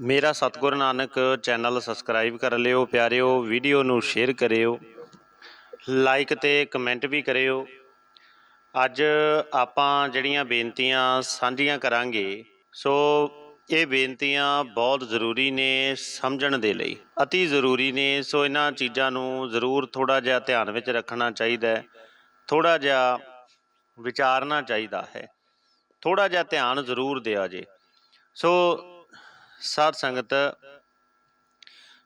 ਮੇਰਾ ਸਤਿਗੁਰ Nanak channel subscribe ਕਰ ਲਿਓ, ਪਿਆਰਿਓ ਵੀਡੀਓ ਨੂੰ ਸ਼ੇਅਰ ਕਰਿਓ ਲਾਈਕ ਤੇ ਕਮੈਂਟ ਵੀ ਕਰਿਓ। ਅੱਜ ਆਪਾਂ ਜਿਹੜੀਆਂ ਬੇਨਤੀਆਂ ਸਾਂਝੀਆਂ ਕਰਾਂਗੇ, ਸੋ ਇਹ ਬੇਨਤੀਆਂ ਬਹੁਤ ਜ਼ਰੂਰੀ ਨੇ ਸਮਝਣ ਦੇ ਲਈ, ਅਤੀ ਜ਼ਰੂਰੀ ਨੇ। ਸੋ ਇਹਨਾਂ ਚੀਜ਼ਾਂ ਨੂੰ ਜ਼ਰੂਰ ਥੋੜਾ ਜਿਹਾ ਧਿਆਨ ਵਿੱਚ ਰੱਖਣਾ ਚਾਹੀਦਾ ਹੈ ਥੋੜਾ ਜਿਹਾ ਵਿਚਾਰਨਾ ਚਾਹੀਦਾ ਹੈ ਥੋੜਾ ਜਿਹਾ ਧਿਆਨ ਜ਼ਰੂਰ ਦਿਆ ਜੇ। ਸੋ ਸਾਧ ਸੰਗਤ,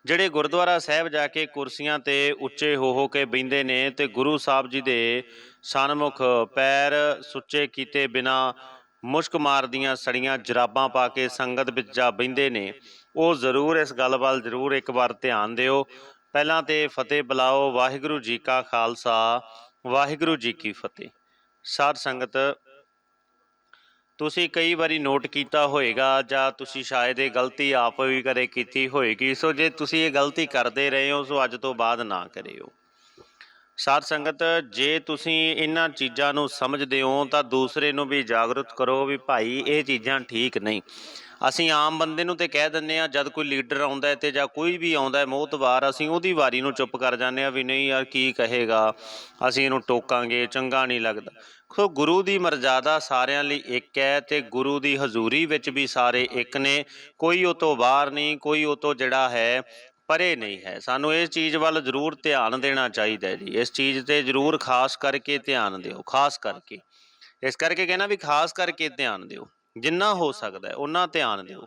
ਜਿਹੜੇ ਗੁਰਦੁਆਰਾ ਸਾਹਿਬ ਜਾ ਕੇ ਕੁਰਸੀਆਂ ਤੇ ਉੱਚੇ ਹੋ ਹੋ ਕੇ ਬੈੰਦੇ ਨੇ ਤੇ ਗੁਰੂ ਸਾਹਿਬ ਜੀ ਦੇ ਸਨਮੁਖ ਪੈਰ ਸੁੱਚੇ ਕੀਤੇ ਬਿਨਾ ਮੁਸ਼ਕ ਮਾਰਦੀਆਂ ਸੜੀਆਂ ਜਰਾਬਾਂ ਪਾ ਕੇ ਸੰਗਤ ਵਿੱਚ ਜਾ ਬੈੰਦੇ ਨੇ, ਉਹ ਜ਼ਰੂਰ ਇਸ ਗੱਲ ਵੱਲ ਜ਼ਰੂਰ ਇੱਕ ਵਾਰ ਧਿਆਨ ਦਿਓ। ਪਹਿਲਾਂ ਤੇ ਫਤਿਹ ਬੁਲਾਓ, ਵਾਹਿਗੁਰੂ ਜੀ ਕਾ ਖਾਲਸਾ, ਵਾਹਿਗੁਰੂ ਜੀ ਕੀ ਫਤਿਹ। ਸਾਧ ਸੰਗਤ ਤੁਸੀਂ ਕਈ ਵਾਰੀ ਨੋਟ ਕੀਤਾ ਹੋਵੇਗਾ ਜਾਂ ਤੁਸੀਂ ਸ਼ਾਇਦ ਇਹ ਗਲਤੀ ਆਪ ਵੀ ਕਰੇ ਕੀਤੀ ਹੋਏਗੀ, ਸੋ ਜੇ ਤੁਸੀਂ ਇਹ ਗਲਤੀ ਕਰਦੇ ਰਹੇ ਹੋ, ਸੋ ਅੱਜ ਤੋਂ ਬਾਅਦ ਨਾ ਕਰਿਓ। ਸਾਧ ਸੰਗਤ, ਜੇ ਤੁਸੀਂ ਇਹਨਾਂ ਚੀਜ਼ਾਂ ਨੂੰ ਸਮਝਦੇ ਹੋ, ਤਾਂ ਦੂਸਰੇ ਨੂੰ ਵੀ ਜਾਗਰੂਕ ਕਰੋ ਵੀ ਭਾਈ, ਇਹ ਚੀਜ਼ਾਂ ਠੀਕ ਨਹੀਂ। ਅਸੀਂ ਆਮ ਬੰਦੇ ਨੂੰ ਤੇ ਕਹਿ ਦਿੰਦੇ ਆ ਜਦ ਕੋਈ ਲੀਡਰ ਆਉਂਦਾ ਹੈ ਤੇ ਜਾਂ ਕੋਈ ਵੀ ਆਉਂਦਾ ਹੈ ਮੋਹਤਵਾਰ ਅਸੀਂ ਉਹਦੀ ਵਾਰੀ ਨੂੰ ਚੁੱਪ ਕਰ ਜਾਂਦੇ ਆ ਵੀ ਨਹੀਂ ਯਾਰ, ਕੀ ਕਹੇਗਾ? ਅਸੀਂ ਇਹਨੂੰ ਟੋਕਾਂਗੇ, ਚੰਗਾ ਨਹੀਂ ਲੱਗਦਾ। ਸੋ ਗੁਰੂ ਦੀ ਮਰਜ਼ਾਦਾ ਸਾਰਿਆਂ ਲਈ ਇੱਕ ਹੈ ਤੇ ਗੁਰੂ ਦੀ ਹਜ਼ੂਰੀ ਵਿੱਚ ਵੀ ਸਾਰੇ ਇੱਕ ਨੇ। ਕੋਈ ਉਹ ਤੋਂ ਬਾਹਰ ਨਹੀਂ, ਕੋਈ ਉਹ ਤੋਂ ਜਿਹੜਾ ਹੈ ਪਰੇ ਨਹੀਂ ਹੈ। ਸਾਨੂੰ ਇਸ ਚੀਜ਼ ਵੱਲ ਜ਼ਰੂਰ ਧਿਆਨ ਦੇਣਾ ਚਾਹੀਦਾ ਹੈ ਜੀ। ਇਸ ਚੀਜ਼ ਤੇ ਜ਼ਰੂਰ ਖਾਸ ਕਰਕੇ ਧਿਆਨ ਦਿਓ, ਖਾਸ ਕਰਕੇ। ਇਸ ਕਰਕੇ ਕਹਿੰਦਾ ਵੀ ਖਾਸ ਕਰਕੇ ਧਿਆਨ ਦਿਓ। ਜਿੰਨਾ ਹੋ ਸਕਦਾ ਹੈ ਉਹਨਾਂ ਧਿਆਨ ਦਿਓ।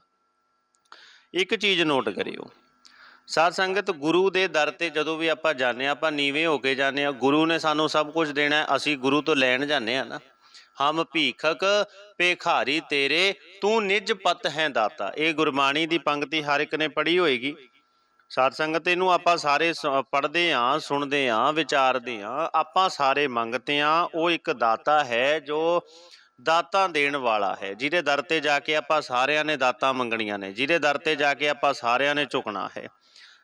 ਇੱਕ ਚੀਜ਼ ਨੋਟ ਕਰਿਓ। ਸਾਧ ਸੰਗਤ ਗੁਰੂ ਦੇ ਦਰ ਤੇ ਜਦੋਂ ਵੀ ਆਪਾਂ ਜਾਂਦੇ ਹਾਂ, ਆਪਾਂ ਨੀਵੇਂ ਹੋ ਕੇ ਜਾਂਦੇ ਹਾਂ, ਗੁਰੂ ਨੇ ਸਾਨੂੰ ਸਭ ਕੁਝ ਦੇਣਾ ਅਸੀਂ ਗੁਰੂ ਤੋਂ ਲੈਣ ਜਾਂਦੇ ਆ ਨਾ। ਹਮ ਭੀਖਕ ਭੇਖਾਰੀ ਤੇਰੇ, ਤੂੰ ਨਿਜ ਪਤ ਹੈ ਦਾਤਾ। ਇਹ ਗੁਰਬਾਣੀ ਦੀ ਪੰਕਤੀ ਹਰ ਇੱਕ ਨੇ ਪੜ੍ਹੀ ਹੋਏਗੀ। ਸਾਧ ਸੰਗਤ, ਇਹਨੂੰ ਆਪਾਂ ਸਾਰੇ ਪੜ੍ਹਦੇ ਆਂ ਸੁਣਦੇ ਆਂ ਵਿਚਾਰਦੇ ਆਂ ਆਪਾਂ ਸਾਰੇ ਮੰਗਤੇ ਆਂ ਉਹ ਇੱਕ ਦਾਤਾ ਹੈ ਜੋ ਦਾਤਾਂ ਦੇਣ ਵਾਲਾ ਹੈ। ਜਿਹਦੇ ਦਰ ਤੇ ਜਾ ਕੇ ਆਪਾਂ ਸਾਰਿਆਂ ਨੇ ਦਾਤਾਂ ਮੰਗਣੀਆਂ ਨੇ, ਜਿਹਦੇ ਦਰ ਤੇ ਜਾ ਕੇ ਆਪਾਂ ਸਾਰਿਆਂ ਨੇ ਝੁਕਣਾ ਹੈ।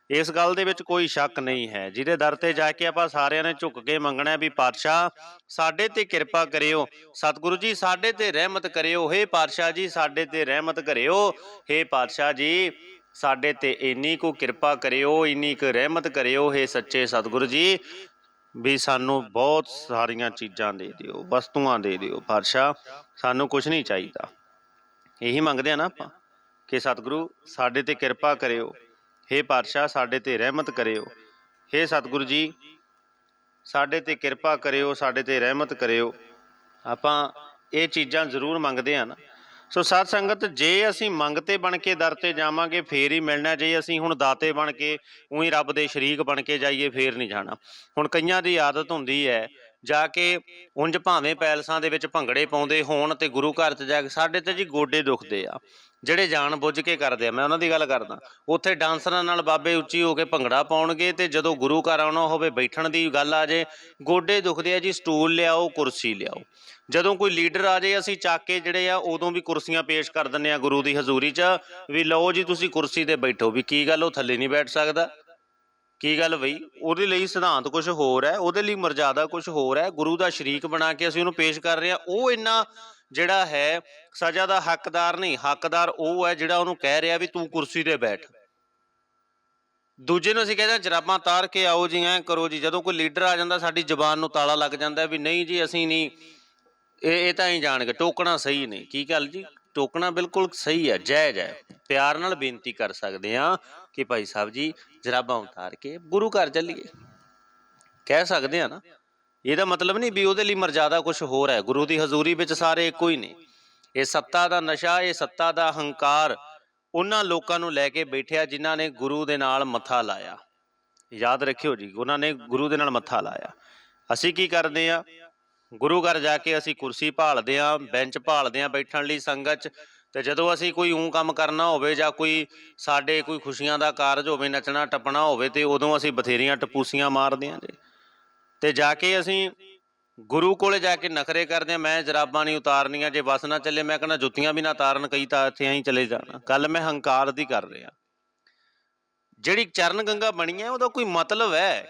ਇਸ ਗੱਲ ਦੇ ਵਿੱਚ ਕੋਈ ਸ਼ੱਕ ਨਹੀਂ ਹੈ। ਜਿਹਦੇ ਦਰ ਤੇ ਜਾ ਕੇ ਆਪਾਂ ਸਾਰਿਆਂ ਨੇ ਝੁਕ ਕੇ ਮੰਗਣਾ ਵੀ ਪਾਤਸ਼ਾਹ, ਸਾਡੇ ਤੇ ਕਿਰਪਾ ਕਰਿਓ। ਸਤਿਗੁਰੂ ਜੀ, ਸਾਡੇ ਤੇ ਰਹਿਮਤ ਕਰਿਓ। ਹੇ ਪਾਤਸ਼ਾਹ ਜੀ, ਸਾਡੇ ਤੇ ਰਹਿਮਤ ਕਰਿਓ। ਹੇ ਪਾਤਸ਼ਾਹ ਜੀ ਸਾਡੇ ਤੇ ਇੰਨੀ ਕੁ ਕਿਰਪਾ ਕਰਿਓ, ਇੰਨੀ ਕੁ ਰਹਿਮਤ ਕਰਿਓ, ਹੇ ਸੱਚੇ ਸਤਿਗੁਰੂ ਜੀ, ਵੀ ਸਾਨੂੰ ਬਹੁਤ ਸਾਰੀਆਂ ਚੀਜ਼ਾਂ ਦੇ ਦਿਓ, ਵਸਤੂਆਂ ਦੇ ਦਿਓ ਪਾਤਸ਼ਾਹ ਸਾਨੂੰ ਕੁਝ ਨਹੀਂ ਚਾਹੀਦਾ। ਇਹੀ ਮੰਗਦੇ ਆ ਨਾ ਆਪਾਂ ਕਿ ਸਤਿਗੁਰੂ, ਸਾਡੇ ਤੇ ਕਿਰਪਾ ਕਰਿਓ। ਹੇ ਪਾਤਸ਼ਾਹ ਸਾਡੇ ਤੇ ਰਹਿਮਤ ਕਰਿਓ। ਹੇ ਸਤਿਗੁਰੂ ਜੀ, ਸਾਡੇ ਤੇ ਕਿਰਪਾ ਕਰਿਓ, ਸਾਡੇ ਤੇ ਰਹਿਮਤ ਕਰਿਓ। ਆਪਾਂ ਇਹ ਚੀਜ਼ਾਂ ਜ਼ਰੂਰ ਮੰਗਦੇ ਆ ਨਾ। ਸੋ ਸਾਧ ਸੰਗਤ, ਜੇ ਅਸੀਂ ਮੰਗਤੇ ਬਣ ਕੇ ਦਰ ਤੇ ਜਾਵਾਂਗੇ, ਫੇਰ ਹੀ ਮਿਲਣਾ ਜੇ ਅਸੀਂ ਹੁਣ ਦਾਤੇ ਬਣ ਕੇ, ਉਹੀ ਰੱਬ ਦੇ ਸ਼ਰੀਕ ਬਣ ਕੇ ਜਾਈਏ, ਫੇਰ ਨਹੀਂ ਜਾਣਾ। ਹੁਣ ਕਈਆਂ ਦੀ ਆਦਤ ਹੁੰਦੀ ਹੈ ਜਾ ਕੇ ਉਂਝ ਭਾਵੇਂ ਪੈਲਸਾਂ ਦੇ ਵਿੱਚ ਭੰਗੜੇ ਪਾਉਂਦੇ ਹੋਣ ਤੇ ਗੁਰੂ ਘਰ 'ਚ ਜਾ ਕੇ, ਸਾਡੇ ਤੇ ਜੀ ਗੋਡੇ ਦੁਖਦੇ ਆ। ਜਿਹੜੇ ਜਾਣ ਬੁੱਝ ਕੇ ਕਰਦੇ ਆ, ਮੈਂ ਉਹਨਾਂ ਦੀ ਗੱਲ ਕਰਦਾ। ਉੱਥੇ ਡਾਂਸਰਾਂ ਨਾਲ ਬਾਬੇ ਉੱਚੀ ਹੋ ਕੇ ਭੰਗੜਾ ਪਾਉਣਗੇ ਤੇ ਜਦੋਂ ਗੁਰੂ ਘਰ ਆਉਣਾ ਹੋਵੇ, ਬੈਠਣ ਦੀ ਗੱਲ ਆ ਜੇ, ਗੋਡੇ ਦੁਖਦੇ ਆ ਜੀ, ਸਟੂਲ ਲਿਆਓ, ਕੁਰਸੀ ਲਿਆਓ। ਜਦੋਂ ਕੋਈ ਲੀਡਰ ਆ ਜੇ, ਅਸੀਂ ਚੱਕ ਕੇ ਜਿਹੜੇ ਆ, ਉਦੋਂ ਵੀ ਕੁਰਸੀਆਂ ਪੇਸ਼ ਕਰ ਦਿੰਨੇ ਆ ਗੁਰੂ ਦੀ ਹਜ਼ੂਰੀ 'ਚ, ਵੀ ਲਓ ਜੀ ਤੁਸੀਂ ਕੁਰਸੀ ਤੇ ਬੈਠੋ, ਵੀ ਕੀ ਗੱਲ, ਉਹ ਥੱਲੇ ਨਹੀਂ ਬੈਠ ਸਕਦਾ। ਕੀ ਗੱਲ ਬਈ? ਉਹਦੇ ਲਈ ਸਿਧਾਂਤ ਕੁਝ ਹੋਰ ਹੈ ਉਹਦੇ ਲਈ ਮਰਜ਼ਾਦਾ ਕੁਝ ਹੋਰ ਹੈ। ਗੁਰੂ ਦਾ ਸ਼ਰੀਕ ਬਣਾ ਕੇ ਅਸੀਂ ਉਹਨੂੰ ਪੇਸ਼ ਕਰ ਰਹੇ ਹਾਂ। ਉਹ ਇੰਨਾ ਜਿਹੜਾ ਹੈ ਸਜ਼ਾ ਦਾ ਹੱਕਦਾਰ ਨਹੀਂ ਹੱਕਦਾਰ ਉਹ ਹੈ ਜਿਹੜਾ ਉਹਨੂੰ ਕਹਿ ਰਿਹਾ ਵੀ ਤੂੰ ਕੁਰਸੀ ਤੇ ਬੈਠ। ਦੂਜੇ ਨੂੰ ਅਸੀਂ ਕਹਿੰਦੇ ਹਾਂ, ਜਰਾਬਾਂ ਤਾਰ ਕੇ ਆਓ ਜੀ ਐਂ ਕਰੋ ਜੀ। ਜਦੋਂ ਕੋਈ ਲੀਡਰ ਆ ਜਾਂਦਾ ਸਾਡੀ ਜ਼ੁਬਾਨ ਨੂੰ ਤਾਲਾ ਲੱਗ ਜਾਂਦਾ ਵੀ ਨਹੀਂ ਜੀ ਅਸੀਂ ਨਹੀਂ ਇਹ ਇਹ ਤਾਂ ਹੀ ਜਾਣਗੇ ਟੋਕਣਾ ਸਹੀ ਨਹੀਂ। ਕੀ ਗੱਲ ਜੀ? ਟੋਕਣਾ ਬਿਲਕੁਲ ਸਹੀ ਹੈ, ਜਾਇਜ਼ ਹੈ। ਪਿਆਰ ਨਾਲ ਬੇਨਤੀ ਕਰ ਸਕਦੇ ਆ ਕਿ ਭਾਈ ਸਾਹਿਬ ਜੀ, ਜਰਾਬਾਂ ਉਤਾਰ ਕੇ ਗੁਰੂ ਘਰ ਚੱਲੀਏ। ਕਹਿ ਸਕਦੇ ਆ ਨਾ, ਇਹਦਾ ਮਤਲਬ ਨਹੀਂ ਵੀ ਉਹਦੇ ਲਈ ਮਰਜ਼ਾਦਾ ਕੁਝ ਹੋਰ ਹੈ। ਗੁਰੂ ਦੀ ਹਜ਼ੂਰੀ ਵਿੱਚ ਸਾਰੇ ਇੱਕੋ ਹੀ ਨੇ। ਇਹ ਸੱਤਾ ਦਾ ਨਸ਼ਾ, ਇਹ ਸੱਤਾ ਦਾ ਹੰਕਾਰ, ਉਹਨਾਂ ਲੋਕਾਂ ਨੂੰ ਲੈ ਕੇ ਬੈਠਿਆ ਜਿਨ੍ਹਾਂ ਨੇ ਗੁਰੂ ਦੇ ਨਾਲ ਮੱਥਾ ਲਾਇਆ। ਯਾਦ ਰੱਖਿਓ ਜੀ, ਉਹਨਾਂ ਨੇ ਗੁਰੂ ਦੇ ਨਾਲ ਮੱਥਾ ਲਾਇਆ। ਅਸੀਂ ਕੀ ਕਰਦੇ ਆ ਗੁਰੂ ਘਰ ਜਾ ਕੇ ਅਸੀਂ ਕੁਰਸੀ ਭਾਲਦੇ ਆ ਬੈਂਚ ਭਾਲਦੇ ਆ ਬੈਠਣ ਲਈ ਸੰਗਤ 'ਚ ਤੇ ਜਦੋਂ ਅਸੀਂ ਕੋਈ ਊਂ ਕੰਮ ਕਰਨਾ ਹੋਵੇ ਜਾਂ ਕੋਈ ਸਾਡੇ ਕੋਈ ਖੁਸ਼ੀਆਂ ਦਾ ਕਾਰਜ ਹੋਵੇ, ਨੱਚਣਾ ਟੱਪਣਾ ਹੋਵੇ ਤੇ ਉਦੋਂ ਅਸੀਂ ਬਥੇਰੀਆਂ ਟਪੂਸੀਆਂ ਮਾਰਦੇ ਆਂ ਜੀ। ਤੇ ਜਾ ਕੇ ਅਸੀਂ ਗੁਰੂ ਕੋਲੇ ਜਾ ਕੇ ਨਖਰੇ ਕਰਦੇ ਆ ਮੈਂ ਜਰਾਬਾਂ ਨਹੀਂ ਉਤਾਰਨੀਆਂ, ਜੇ ਬਸ ਨਾ ਚੱਲੇ ਮੈਂ ਕਹਿੰਦਾ ਜੁੱਤੀਆਂ ਵੀ ਨਾ ਤਾਰਨ, ਕਈ ਤਾਂ ਇੱਥੇ ਐਂ ਚਲੇ ਜਾਣਾ। ਕੱਲ ਮੈਂ ਹੰਕਾਰ ਦੀ ਕਰ ਰਿਹਾ। ਜਿਹੜੀ ਚਰਨ ਗੰਗਾ ਬਣੀ ਹੈ, ਉਹਦਾ ਕੋਈ ਮਤਲਬ ਹੈ?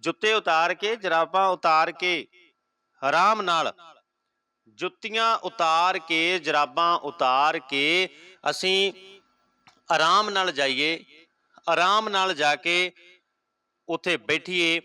ਜੁੱਤੇ ਉਤਾਰ ਕੇ, ਜਰਾਬਾਂ ਉਤਾਰ ਕੇ ਆਰਾਮ ਨਾਲ ਜੁੱਤੀਆਂ ਉਤਾਰ ਕੇ, ਜਰਾਬਾਂ ਉਤਾਰ ਕੇ ਅਸੀਂ ਆਰਾਮ ਨਾਲ ਜਾਈਏ, ਆਰਾਮ ਨਾਲ ਜਾ ਕੇ ਉੱਥੇ ਬੈਠੀਏ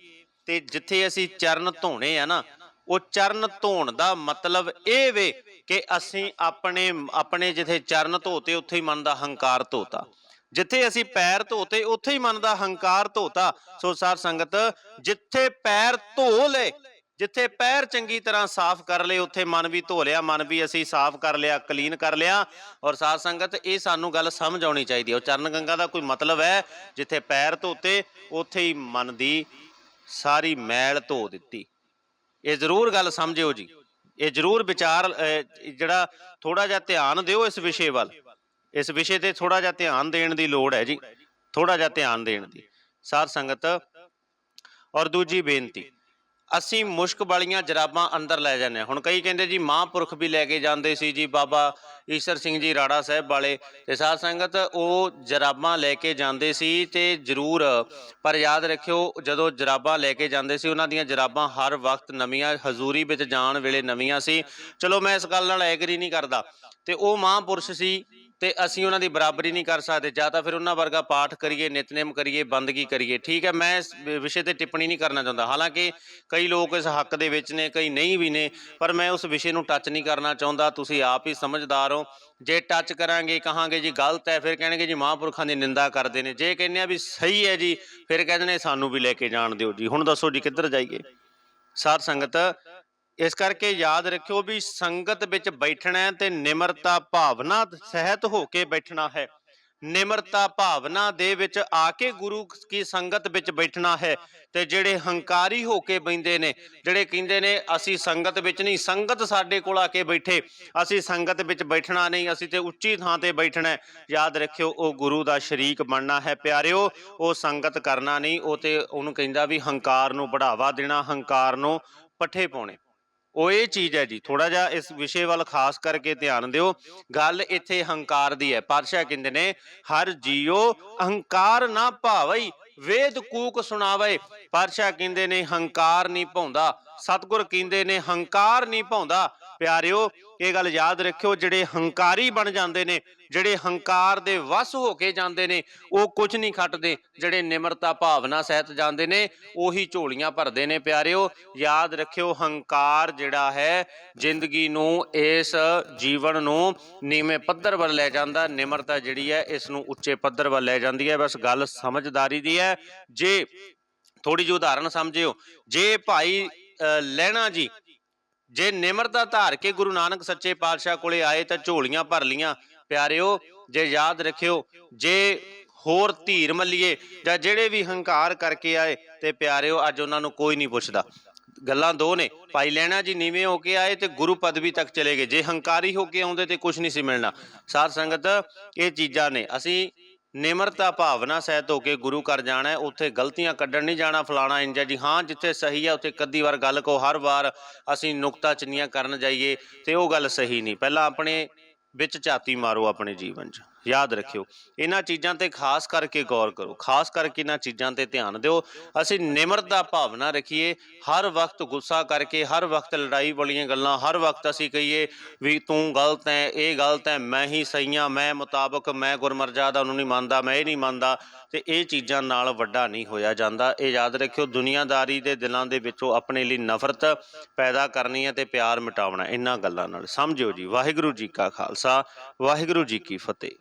ਤੇ ਜਿੱਥੇ ਅਸੀਂ ਚਰਨ ਧੋਣੇ ਆ ਨਾ, ਉਹ ਚਰਨ ਧੋਣ ਦਾ ਮਤਲਬ ਇਹ ਵੇ ਕਿ ਅਸੀਂ ਆਪਣੇ ਆਪਣੇ ਜਿੱਥੇ ਚਰਨ ਧੋਤੇ ਉੱਥੇ ਹੀ ਮਨ ਦਾ ਹੰਕਾਰ ਧੋਤਾ। ਜਿੱਥੇ ਅਸੀਂ ਪੈਰ ਧੋਤੇ ਉੱਥੇ ਹੀ ਮਨ ਦਾ ਹੰਕਾਰ ਧੋਤਾ। ਸੋ ਸਾਰ ਸੰਗਤ, ਜਿੱਥੇ ਪੈਰ ਧੋ ਲਏ ਜਿੱਥੇ ਪੈਰ ਚੰਗੀ ਤਰ੍ਹਾਂ ਸਾਫ਼ ਕਰ ਲਏ, ਉੱਥੇ ਮਨ ਵੀ ਧੋ ਲਿਆ, ਮਨ ਵੀ ਅਸੀਂ ਸਾਫ਼ ਕਰ ਲਿਆ, ਕਲੀਨ ਕਰ ਲਿਆ। ਔਰ ਸਾਧ ਸੰਗਤ, ਇਹ ਸਾਨੂੰ ਗੱਲ ਸਮਝ ਆਉਣੀ ਚਾਹੀਦੀ ਹੈ। ਉਹ ਚਰਨ ਗੰਗਾ ਦਾ ਕੋਈ ਮਤਲਬ ਹੈ, ਜਿੱਥੇ ਪੈਰ ਧੋਤੇ, ਉੱਥੇ ਹੀ ਮਨ ਦੀ ਸਾਰੀ ਮੈਲ ਧੋ ਦਿੱਤੀ। ਇਹ ਜ਼ਰੂਰ ਗੱਲ ਸਮਝਿਓ ਜੀ। ਇਹ ਜ਼ਰੂਰ ਵਿਚਾਰ ਜਿਹੜਾ ਥੋੜਾ ਜਿਹਾ ਧਿਆਨ ਦਿਓ ਇਸ ਵਿਸ਼ੇ ਵੱਲ। ਇਸ ਵਿਸ਼ੇ ਤੇ ਥੋੜਾ ਜਿਹਾ ਧਿਆਨ ਦੇਣ ਦੀ ਲੋੜ ਹੈ ਜੀ। ਥੋੜਾ ਜਿਹਾ ਧਿਆਨ ਦੇਣ ਦੀ। ਸਾਧ ਸੰਗਤ, ਔਰ ਦੂਜੀ ਬੇਨਤੀ ਅਸੀਂ ਮੁਸ਼ਕ ਵਾਲੀਆਂ ਜਰਾਬਾਂ ਅੰਦਰ ਲੈ ਜਾਂਦੇ ਹਾਂ। ਹੁਣ ਕਈ ਕਹਿੰਦੇ ਜੀ ਮਹਾਂਪੁਰਖ ਵੀ ਲੈ ਕੇ ਜਾਂਦੇ ਸੀ ਜੀ ਬਾਬਾ ਈਸ਼ਰ ਸਿੰਘ ਜੀ ਰਾੜਾ ਸਾਹਿਬ ਵਾਲੇ। ਤੇ ਸਾਧ ਸੰਗਤ ਉਹ ਜਰਾਬਾਂ ਲੈ ਕੇ ਜਾਂਦੇ ਸੀ ਤੇ ਜ਼ਰੂਰ ਪਰ ਯਾਦ ਰੱਖਿਓ ਜਦੋਂ ਜਰਾਬਾਂ ਲੈ ਕੇ ਜਾਂਦੇ ਸੀ ਉਹਨਾਂ ਦੀਆਂ ਜਰਾਬਾਂ ਹਰ ਵਕਤ ਨਵੀਆਂ ਹਜ਼ੂਰੀ ਵਿੱਚ ਜਾਣ ਵੇਲੇ ਨਵੀਆਂ ਸੀ। ਚਲੋ ਮੈਂ ਇਸ ਗੱਲ ਨਾਲ ਐਗਰੀ ਨਹੀਂ ਕਰਦਾ। ਤੇ ਉਹ ਮਹਾਂਪੁਰਸ਼ ਸੀ ਤੇ ਅਸੀਂ ਉਹਨਾਂ ਦੀ ਬਰਾਬਰੀ ਨਹੀਂ ਕਰ ਸਕਦੇ। ਜਾਂ ਤਾਂ ਫਿਰ ਉਹਨਾਂ ਵਰਗਾ ਪਾਠ ਕਰੀਏ, ਨਿਤਨੇਮ ਕਰੀਏ, ਬੰਦਗੀ ਕਰੀਏ। ਠੀਕ ਹੈ, ਮੈਂ ਇਸ ਵਿਸ਼ੇ ਤੇ ਟਿੱਪਣੀ ਨਹੀਂ ਕਰਨਾ ਚਾਹੁੰਦਾ। ਹਾਲਾਂਕਿ ਕਈ ਲੋਕ ਇਸ ਹੱਕ ਦੇ ਵਿੱਚ ਨੇ, ਕਈ ਨਹੀਂ ਵੀ ਨੇ, ਪਰ ਮੈਂ ਉਸ ਵਿਸ਼ੇ ਨੂੰ ਟੱਚ ਨਹੀਂ ਕਰਨਾ ਚਾਹੁੰਦਾ। ਤੁਸੀਂ ਆਪ ਹੀ ਸਮਝਦਾਰ ਹੋ। ਜੇ ਟੱਚ ਕਰਾਂਗੇ, ਕਹਾਂਗੇ, ਜੀ, ਗਲਤ ਹੈ, ਫਿਰ ਕਹਿਣਗੇ, ਜੀ, ਮਹਾਂਪੁਰਖਾਂ ਦੀ ਨਿੰਦਾ ਕਰਦੇ ਨੇ। ਜੇ ਕਹਿੰਦੇ ਆ ਵੀ ਸਹੀ ਹੈ ਜੀ, ਫਿਰ ਕਹਿੰਦੇ ਨੇ, ਸਾਨੂੰ ਵੀ ਲੈ ਕੇ ਜਾਣ ਦਿਓ। ਜੀ, ਹੁਣ ਦੱਸੋ ਜੀ, ਕਿੱਧਰ ਜਾਈਏ? ਸਾਧ ਸੰਗਤ ਇਸ ਕਰਕੇ ਯਾਦ ਰੱਖਿਓ ਵੀ ਸੰਗਤ ਵਿੱਚ ਬੈਠਣਾ ਤੇ ਨਿਮਰਤਾ ਭਾਵਨਾ ਸਹਿਤ ਹੋ ਕੇ ਬੈਠਣਾ ਹੈ। ਨਿਮਰਤਾ ਭਾਵਨਾ ਦੇ ਵਿੱਚ ਆ ਕੇ ਗੁਰੂ ਕੀ ਸੰਗਤ ਵਿੱਚ ਬੈਠਣਾ ਹੈ ਤੇ ਜਿਹੜੇ ਹੰਕਾਰੀ ਹੋ ਕੇ ਬੈੰਦੇ ਨੇ, ਜਿਹੜੇ ਕਹਿੰਦੇ ਨੇ, ਅਸੀਂ ਸੰਗਤ ਵਿੱਚ ਨਹੀਂ, ਸੰਗਤ ਸਾਡੇ ਕੋਲ ਆ ਕੇ ਬੈਠੇ, ਅਸੀਂ ਸੰਗਤ ਵਿੱਚ ਬੈਠਣਾ ਨਹੀਂ, ਅਸੀਂ ਤੇ ਉੱਚੀ ਥਾਂ ਤੇ ਬੈਠਣਾ ਯਾਦ ਰੱਖਿਓ, ਉਹ ਗੁਰੂ ਦਾ ਸ਼ਰੀਕ ਬਣਨਾ ਹੈ, ਪਿਆਰਿਓ, ਉਹ ਸੰਗਤ ਕਰਨਾ ਨਹੀਂ, ਉਹ ਤੇ ਉਹਨੂੰ ਕਹਿੰਦਾ ਵੀ ਹੰਕਾਰ ਨੂੰ ਬੜਾਵਾ ਦੇਣਾ, ਹੰਕਾਰ ਨੂੰ ਪੱਠੇ ਪਾਉਣੇ। ਉਹ ਇਹ ਚੀਜ਼ ਹੈ ਜੀ ਥੋੜਾ ਜਿਹਾ ਇਸ ਵਿਸ਼ੇ ਵੱਲ ਖਾਸ ਕਰਕੇ ਧਿਆਨ ਦਿਓ। ਗੱਲ ਇੱਥੇ ਹੰਕਾਰ ਦੀ ਹੈ। ਪਾਤਸ਼ਾਹ ਕਹਿੰਦੇ ਨੇ, ਹਰ ਜੀਓ ਅਹੰਕਾਰ ਨਾ ਭਾਵਈ, ਵੇਦ ਕੂਕ ਸੁਣਾਵੇ। ਪਾਤਸ਼ਾਹ ਕਹਿੰਦੇ ਨੇ, ਹੰਕਾਰ ਨਹੀਂ ਭਾਉਂਦਾ ਸਤਿਗੁਰ ਕਹਿੰਦੇ ਨੇ, ਹੰਕਾਰ ਨਹੀਂ ਭਾਉਂਦਾ ਪਿਆਰਿਓ ਇਹ ਗੱਲ ਯਾਦ ਰੱਖਿਓ ਜਿਹੜੇ ਹੰਕਾਰੀ ਬਣ ਜਾਂਦੇ ਨੇ ਜਿਹੜੇ ਹੰਕਾਰ ਦੇ ਵਸ ਹੋ ਕੇ ਜਾਂਦੇ ਨੇ ਉਹ ਕੁਝ ਨਹੀਂ ਖੱਟਦੇ ਜਿਹੜੇ ਨਿਮਰਤਾ ਭਾਵਨਾ ਸਹਿਤ ਜਾਂਦੇ ਨੇ ਉਹੀ ਝੋਲੀਆਂ ਭਰਦੇ ਨੇ ਪਿਆਰਿਓ। ਯਾਦ ਰੱਖਿਓ ਹੰਕਾਰ ਜਿਹੜਾ ਹੈ ਜ਼ਿੰਦਗੀ ਨੂੰ ਇਸ ਜੀਵਨ ਨੂੰ ਨੀਵੇਂ ਪੱਧਰ ਵੱਲ ਲੈ ਜਾਂਦਾ ਨਿਮਰਤਾ ਜਿਹੜੀ ਹੈ ਇਸ ਨੂੰ ਉੱਚੇ ਪੱਧਰ ਵੱਲ ਲੈ ਜਾਂਦੀ ਹੈ। ਬਸ ਗੱਲ ਸਮਝਦਾਰੀ ਦੀ ਹੈ। ਜੇ ਥੋੜੀ ਜਿਹੀ ਉਦਾਹਰਨ ਸਮਝਿਓ ਜੇ ਭਾਈ ਅ, ਲਹਿਣਾ ਜੀ ਜੇ ਨਿਮਰਤਾ ਧਾਰ ਕੇ ਗੁਰੂ ਨਾਨਕ ਸੱਚੇ ਪਾਤਸ਼ਾਹ ਕੋਲੇ ਆਏ ਤਾਂ ਝੋਲੀਆਂ ਭਰ ਲੀਆਂ ਪਿਆਰਿਓ, ਜੇ ਯਾਦ ਰੱਖਿਓ, ਜੇ ਹੋਰ ਧੀਰ ਮੱਲੀਏ ਜਾਂ ਜਿਹੜੇ ਵੀ ਹੰਕਾਰ ਕਰਕੇ ਆਏ, ਤੇ ਪਿਆਰਿਓ, ਅੱਜ ਉਹਨਾਂ ਨੂੰ ਕੋਈ ਨਹੀਂ ਪੁੱਛਦਾ। ਗੱਲਾਂ ਦੋ ਨੇ, ਭਾਈ ਲੈਣਾ ਜੀ ਨੀਵੇਂ ਹੋ ਕੇ ਆਏ ਤੇ ਗੁਰੂ ਪਦਵੀ ਤੱਕ ਚਲੇ ਗਏ। ਜੇ ਹੰਕਾਰੀ ਹੋ ਕੇ ਆਉਂਦੇ ਤੇ ਕੁਝ ਨਹੀਂ ਸੀ ਮਿਲਣਾ। ਸਾਧ ਸੰਗਤ, ਇਹ ਚੀਜ਼ਾਂ ਨੇ। ਅਸੀਂ ਨਿਮਰਤਾ ਭਾਵਨਾ ਸਹਿਤ ਹੋ ਕੇ ਗੁਰੂ ਘਰ ਜਾਣਾ ਹੈ, ਉੱਥੇ ਗਲਤੀਆਂ ਕੱਢਣ ਨਹੀਂ ਜਾਣਾ ਫਲਾਣਾ ਇੰਜਾ ਜੀ ਹਾਂ, ਜਿੱਥੇ ਸਹੀ ਹੈ, ਉੱਥੇ ਕੱਦੀ ਵਾਰ ਗੱਲ ਕੋ ਹਰ ਵਾਰ ਅਸੀਂ ਨੁਕਤਾ ਚਿੰਨੀਆਂ ਕਰਨ ਜਾਈਏ ਤੇ ਉਹ ਗੱਲ ਸਹੀ ਨਹੀਂ। ਪਹਿਲਾਂ ਆਪਣੇ ਵਿੱਚ ਝਾਤੀ ਮਾਰੋ ਆਪਣੇ ਜੀਵਨ 'ਚ। ਯਾਦ ਰੱਖਿਓ। ਇਹਨਾਂ ਚੀਜ਼ਾਂ ਤੇ ਖਾਸ ਕਰਕੇ ਗੌਰ ਕਰੋ। ਖਾਸ ਕਰਕੇ ਇਹਨਾਂ ਚੀਜ਼ਾਂ ਤੇ ਧਿਆਨ ਦਿਓ। ਅਸੀਂ ਨਿਮਰਤਾ ਭਾਵਨਾ ਰੱਖੀਏ। ਹਰ ਵਕਤ ਗੁੱਸਾ ਕਰਕੇ, ਹਰ ਵਕਤ ਲੜਾਈ ਵਾਲੀਆਂ ਗੱਲਾਂ, ਹਰ ਵਕਤ ਅਸੀਂ ਕਹੀਏ ਵੀ ਤੂੰ ਗਲਤ ਹੈ, ਇਹ ਗਲਤ ਹੈ, ਮੈਂ ਹੀ ਸਹੀ ਹਾਂ, ਮੈਂ ਮੁਤਾਬਕ ਮੈਂ ਗੁਰਮਰਜ਼ਾਦਾ ਨੂੰ ਨਹੀਂ ਮੰਨਦਾ, ਮੈਂ ਇਹ ਨਹੀਂ ਮੰਨਦਾ। ਤੇ ਇਹ ਚੀਜ਼ਾਂ ਨਾਲ ਵੱਡਾ ਨਹੀਂ ਹੋਇਆ ਜਾਂਦਾ। ਇਹ ਯਾਦ ਰੱਖਿਓ, ਦੁਨੀਆਦਾਰੀ ਦੇ ਦਿਲਾਂ ਦੇ ਵਿੱਚੋਂ ਆਪਣੇ ਲਈ ਨਫ਼ਰਤ ਪੈਦਾ ਕਰਨੀ ਹੈ ਤੇ ਪਿਆਰ ਮਿਟਾਉਣਾ, ਇਹਨਾਂ ਗੱਲਾਂ ਨਾਲ। ਸਮਝਿਓ ਜੀ, ਵਾਹਿਗੁਰੂ ਜੀ ਕਾ ਖਾਲਸਾ, ਵਾਹਿਗੁਰੂ ਜੀ ਕੀ ਫਤਿਹ।